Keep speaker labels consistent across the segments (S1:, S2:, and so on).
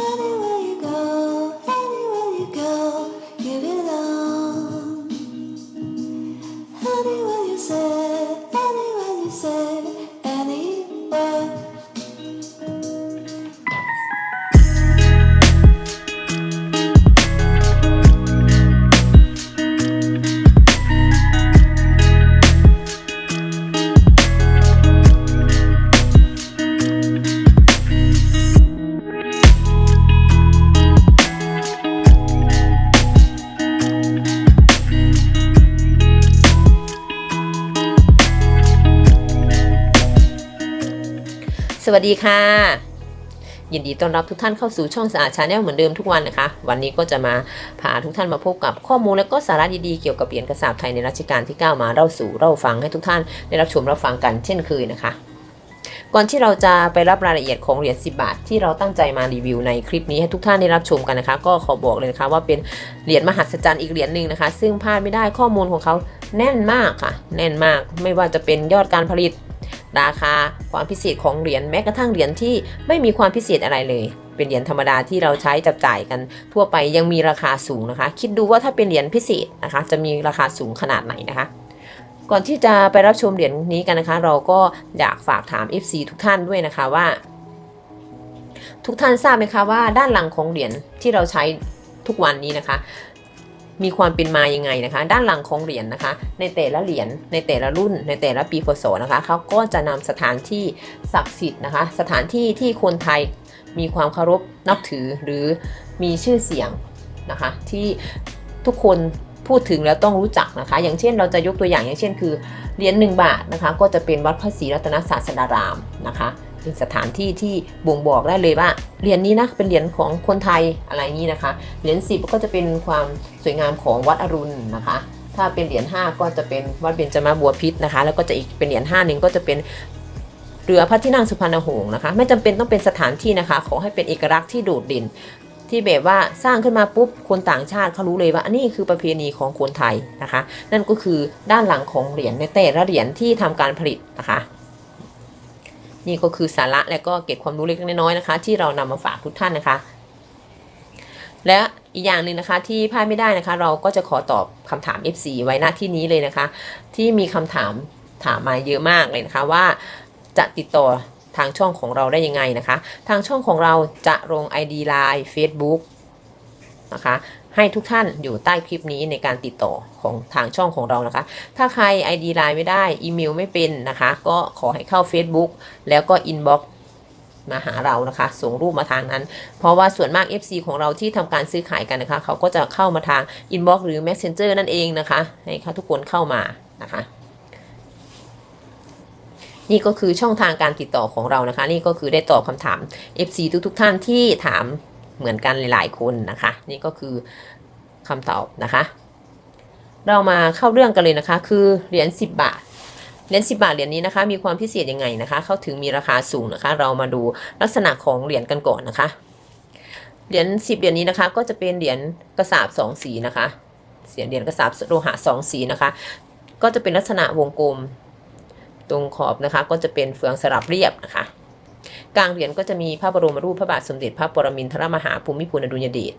S1: Anyway. วัสดีค่ะ ยินดีต้อนรับทุกท่านเข้าสู่ช่องสะอาดชาแนลเหมือนเดิมทุกวันนะคะ วันนี้ก็จะมาพาทุกท่านมาพบกับข้อมูลและก็สาระดีๆเกี่ยวกับเหรียญกระสาบไทยในรัชกาลที่ 9 มาเล่าสู่เล่าฟังให้ทุกท่านได้รับชมรับฟังกันเช่นเคยนะคะ ก่อนที่เราจะไปรับรายละเอียดของเหรียญ10 บาท ที่เราตั้งใจมารีวิวในคลิปนี้ให้ทุกท่านได้รับชมกันนะคะ ก็ขอบอกเลยนะคะว่าเป็นเหรียญมหัศจรรย์อีกเหรียญหนึ่งนะคะ ซึ่งพลาดไม่ได้ข้อมูลของเขาแน่นมากค่ะ แน่นมากไม่ว่าจะเป็นยอดการผลิต ราคาความพิเศษของเหรียญแม้กระทั่งเหรียญที่ไม่มีความพิเศษอะไรเลย เป็นเหรียญธรรมดาที่เราใช้จับจ่ายกันทั่วไปยังมีราคาสูงนะคะ คิดดูว่าถ้าเป็นเหรียญพิเศษนะคะ จะมีราคาสูงขนาดไหนนะคะก่อนที่จะไปรับชมเหรียญนี้กันนะคะ เราก็อยากฝากถาม FC ทุกท่านด้วยนะคะว่า ทุกท่านทราบไหมคะว่าด้านหลังของเหรียญที่เราใช้ทุกวันนี้นะคะ มีความเป็นมายังไงนะคะ ด้านหลังของเหรียญนะคะ ในแต่ละเหรียญในแต่ละรุ่น ในแต่ละปีพศนะคะเขาก็จะนำสถานที่ศักดิ์สิทธิ์นะคะ สถานที่ที่คนไทยมีความเคารพนับถือหรือมีชื่อเสียงนะคะ ที่ทุกคนพูดถึงแล้วต้องรู้จักนะคะ อย่างเช่นเราจะยกตัวอย่างอย่างเช่นคือเหรียญหนึ่งบาทนะคะ ก็จะเป็นวัดพระศรีรัตนศาสดารามนะคะ เป็นสถานที่ที่บ่งบอกได้เลยว่าเหรียญนี้นะเป็นเหรียญของคนไทยอะไรนี้นะคะ เหรียญสิบก็จะเป็นความสวยงามของวัดอรุณนะคะถ้าเป็นเหรียญ5ก็จะเป็นวัดเบญจมาบัวพิษนะคะ แล้วก็จะอีกเป็นเหรียญ5หนึ่งก็จะเป็นเรือพระที่นั่งสุพรรณหงษ์นะคะ ไม่จำเป็นต้องเป็นสถานที่นะคะ ขอให้เป็นเอกลักษณ์ที่โดดเด่น ที่แบบว่าสร้างขึ้นมาปุ๊บคนต่างชาติเขารู้เลยว่าอันนี้คือประเพณีของคนไทยนะคะ นั่นก็คือด้านหลังของเหรียญในแต่ละเหรียญที่ทำการผลิตนะคะ นี่ก็คือสาระและก็เก็บความรู้เล็กๆน้อยๆนะคะ ที่เรานำมาฝากทุกท่านนะคะ และอีกอย่างหนึ่งนะคะที่พลาดไม่ได้นะคะ เราก็จะขอตอบคำถาม FC ไว้หน้าที่นี้เลยนะคะ ที่มีคำถามถามมาเยอะมากเลยนะคะว่าจะติดต่อทางช่องของเราได้ยังไงนะคะ ทางช่องของเราจะลง ID Line Facebook นะคะ ให้ทุกท่านอยู่ใต้คลิปนี้ในการติดต่อของทางช่องของเรานะคะ ถ้าใคร ID Line ไม่ได้ อีเมลไม่เป็นนะคะ ก็ขอให้เข้า Facebook แล้วก็ Inbox มาหาเรานะคะ ส่งรูปมาทางนั้น เพราะว่าส่วนมาก FC ของเราที่ทำการซื้อขายกันนะคะ เขาก็จะเข้ามาทาง Inbox หรือ Messenger นั่นเองนะคะ ให้ทุกคนเข้ามานะคะนี่ก็คือช่องทางการติดต่อของเรานะคะ นี่ก็คือได้ตอบคำถาม FC ทุกๆทท่านที่ถาม เหมือนกันหลาย ๆ คนนะคะ นี่ก็คือคำตอบนะคะ เรามาเข้าเรื่องกันเลยนะคะ คือเหรียญ10 บาทเหรียญ10 บาทเหรียญนี้นะคะ มีความพิเศษยังไงนะคะ เข้าถึงมีราคาสูงนะคะ เรามาดูลักษณะของเหรียญกันก่อนนะคะเหรียญ10เหรียญนี้นะคะ ก็จะเป็นเหรียญกระสาบสองสีนะคะเสียเหรียญกระสาบโลหะสองสีนะคะ ก็จะเป็นลักษณะวงกลมตรงขอบนะคะ ก็จะเป็นเฟืองสลับเรียบนะคะ กลางเหรียญก็จะมีพระบรมรูปพระบาทสมเด็จพระปรมินทรมหาภูมิพลอดุลยเดช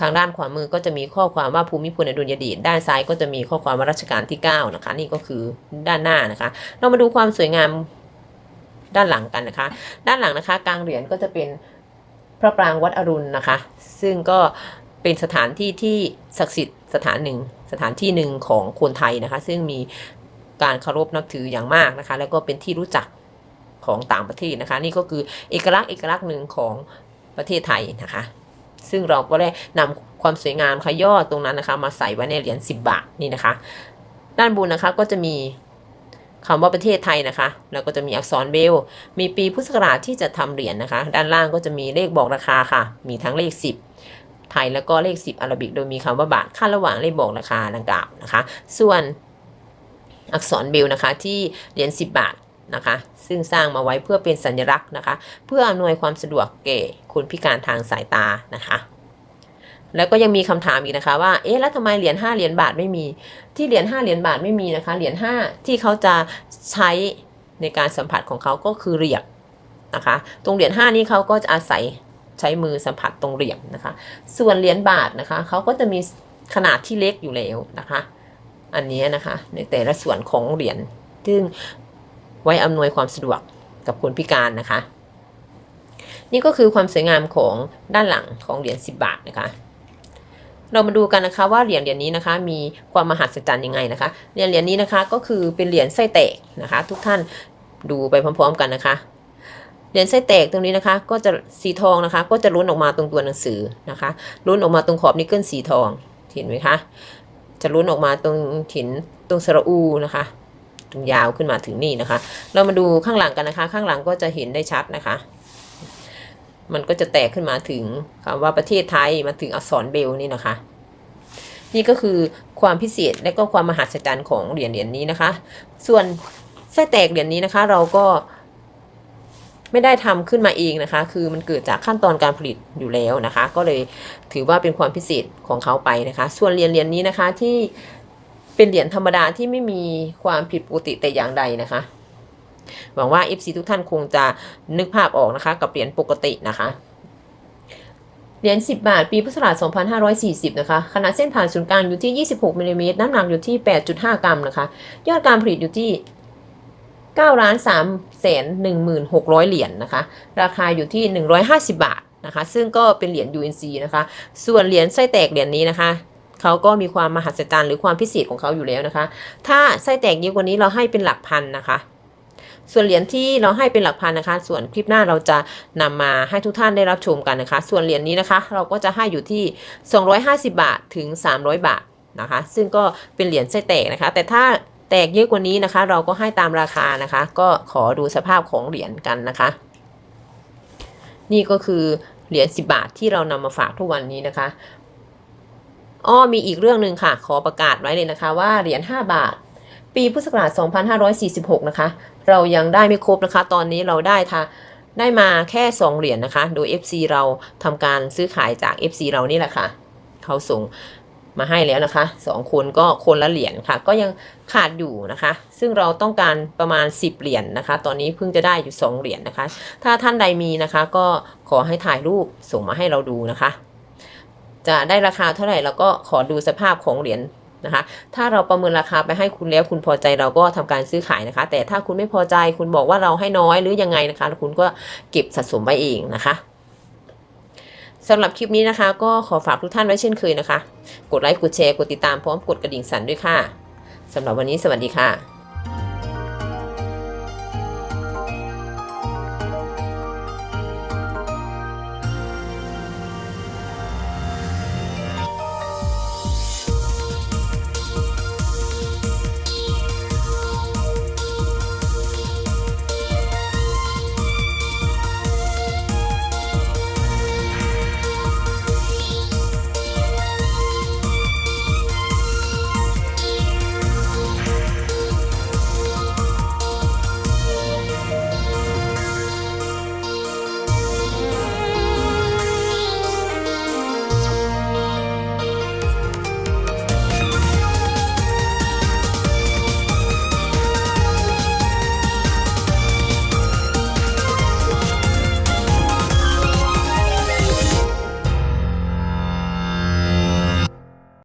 S1: ทางด้านขวามือก็จะมีข้อความว่าภูมิพลอดุลยเดชด้านซ้ายก็จะมีข้อความว่ารัชกาลที่ 9 นะคะ นี่ก็คือด้านหน้านะคะ เรามาดูความสวยงามด้านหลังกันนะคะ ด้านหลังนะคะ กลางเหรียญก็จะเป็นพระปรางวัดอรุณนะคะ ซึ่งก็เป็นสถานที่ที่ศักดิ์สิทธิ์สถานหนึ่งสถานที่หนึ่งของคนไทยนะคะ ซึ่งมีการเคารพนับถืออย่างมากนะคะ แล้วก็เป็นที่รู้จัก ของต่างประเทศนะคะ นี่ก็คือเอกลักษณ์เอกลักษณ์หนึ่งของประเทศไทยนะคะ ซึ่งเราก็ได้นำความสวยงามขยอตรงนั้นนะคะ มาใส่ไว้ในเหรียญ10 บาทนี่นะคะ ด้านบนนะคะก็จะมีคำว่าประเทศไทยนะคะ แล้วก็จะมีอักษรเบล มีปีพุทธศักราชที่จะทำเหรียญนะคะ ด้านล่างก็จะมีเลขบอกราคาค่ะ มีทั้งเลข 10 ไทยแล้วก็เลข 10 อาราบิก โดยมีคำว่าบาทค่าระหว่างเลขบอกราคาดังกล่าวนะคะ ส่วนอักษรเบลนะคะที่เหรียญ10 บาท นะคะ ซึ่งสร้างมาไว้เพื่อเป็นสัญลักษณ์นะคะ เพื่ออำนวยความสะดวกแก่คนพิการทางสายตานะคะแล้วก็ยังมีคำถามอีกนะคะว่า เอ๊ะ แล้วทำไมเหรียญ5เหรียญบาทไม่มี ที่เหรียญ5เหรียญบาทไม่มีนะคะ เหรียญ5ที่เขาจะใช้ในการสัมผัสของเขาก็คือเหรียญนะคะ ตรงเหรียญ5นี้เขาก็จะอาศัยใช้มือสัมผัสตรงเหรียญนะคะ ส่วนเหรียญบาทนะคะเขาก็จะมีขนาดที่เล็กอยู่แล้วนะคะ อันนี้นะคะในแต่ละส่วนของเหรียญ ซึ่ง ไว้อำนวยความสะดวกกับคนพิการนะคะ นี่ก็คือความสวยงามของด้านหลังของเหรียญ10 บาทนะคะ เรามาดูกันนะคะว่าเหรียญเหรียญนี้นะคะ มีความมหัศจรรย์ยังไงนะคะเหรียญเหรียญนี้นะคะก็คือเป็นเหรียญไส้แตกนะคะ ทุกท่านดูไปพร้อม ๆ กันนะคะเหรียญไส้แตกตรงนี้นะคะ ก็จะสีทองนะคะ ก็จะล้นออกมาตรงตัวหนังสือนะคะล้นออกมาตรงขอบนิกเกิลสีทองเห็นไหมคะจะล้นออกมาตรงถินตรงสระอูนะคะ ตรงยาวขึ้นมาถึงนี่นะคะ เรามาดูข้างหลังกันนะคะ ข้างหลังก็จะเห็นได้ชัดนะคะ มันก็จะแตกขึ้นมาถึงคำว่าประเทศไทยมาถึงอักษรเบลนี่นะคะ นี่ก็คือความพิเศษและก็ความมหัศจรรย์ของเหรียญเหรียญนี้นะคะ ส่วนไส้แตกเหรียญนี้นะคะ เราก็ไม่ได้ทำขึ้นมาเองนะคะ คือมันเกิดจากขั้นตอนการผลิตอยู่แล้วนะคะ ก็เลยถือว่าเป็นความพิเศษของเขาไปนะคะ ส่วนเหรียญเหรียญนี้นะคะที่ เป็นเหรียญธรรมดาที่ไม่มีความผิดปกติแต่อย่างใดนะคะ หวังว่า FC ทุกท่านคงจะนึกภาพออกนะคะ กับเหรียญปกตินะคะเหรียญ10 บาท ปีพุทธศักราช2540 นะคะ ขนาดเส้นผ่านศูนย์กลางอยู่ที่ 26มิลลิเมตร น้ำหนักอยู่ที่ 8.5 กรัมนะคะ ยอดการผลิตอยู่ที่9ล้าน3แสน16,000 เหรียญนะคะ ราคาอยู่ที่ 150 บาทนะคะ ซึ่งก็เป็นเหรียญ UNC นะคะ ส่วนเหรียญไส้แตกเหรียญนี้นะคะ เขาก็มีความมหัศจรรย์หรือความพิเศษของเขาอยู่แล้วนะคะ ถ้าไส้แตกเยอะกว่านี้เราให้เป็นหลักพันนะคะ ส่วนเหรียญที่เราให้เป็นหลักพันนะคะ ส่วนคลิปหน้าเราจะนำมาให้ทุกท่านได้รับชมกันนะคะ ส่วนเหรียญนี้นะคะ เราก็จะให้อยู่ที่ 250 บาทถึง 300 บาทนะคะ ซึ่งก็เป็นเหรียญไส้แตกนะคะ แต่ถ้าแตกเยอะกว่านี้นะคะ เราก็ให้ตามราคานะคะ ก็ขอดูสภาพของเหรียญกันนะคะ นี่ก็คือเหรียญ10 บาทที่เรานำมาฝากทุกวันนี้นะคะ อ้อมีอีกเรื่องหนึ่งค่ะ ขอประกาศไว้เลยนะคะ ว่าเหรียญ5บาท ปีพุทธศักราช2546 นะคะ เรายังได้ไม่ครบนะคะ ตอนนี้เราได้ทาได้มาแค่ 2 เหรียญนะคะ โดย FC เราทำการซื้อขายจาก FC เรานี่แหละค่ะ เขาส่งมาให้แล้วนะคะ 2 คนก็คนละเหรียญค่ะ ก็ยังขาดอยู่นะคะ ซึ่งเราต้องการประมาณ 10 เหรียญนะคะ ตอนนี้เพิ่งจะได้อยู่ 2 เหรียญนะคะ ถ้าท่านใดมีนะคะ ก็ขอให้ถ่ายรูปส่งมาให้เราดูนะคะ จะได้ราคาเท่าไหร่เราก็ขอดูสภาพของเหรียญนะคะ ถ้าเราประเมินราคาไปให้คุณแล้วคุณพอใจเราก็ทำการซื้อขายนะคะ แต่ถ้าคุณไม่พอใจคุณบอกว่าเราให้น้อยหรือยังไงนะคะ คุณก็เก็บสะสมไว้เองนะคะสำหรับคลิปนี้นะคะ ก็ขอฝากทุกท่านไว้เช่นเคยนะคะ กดไลค์กดแชร์กดติดตามพร้อมกดกระดิ่งสั่นด้วยค่ะสำหรับวันนี้สวัสดีค่ะ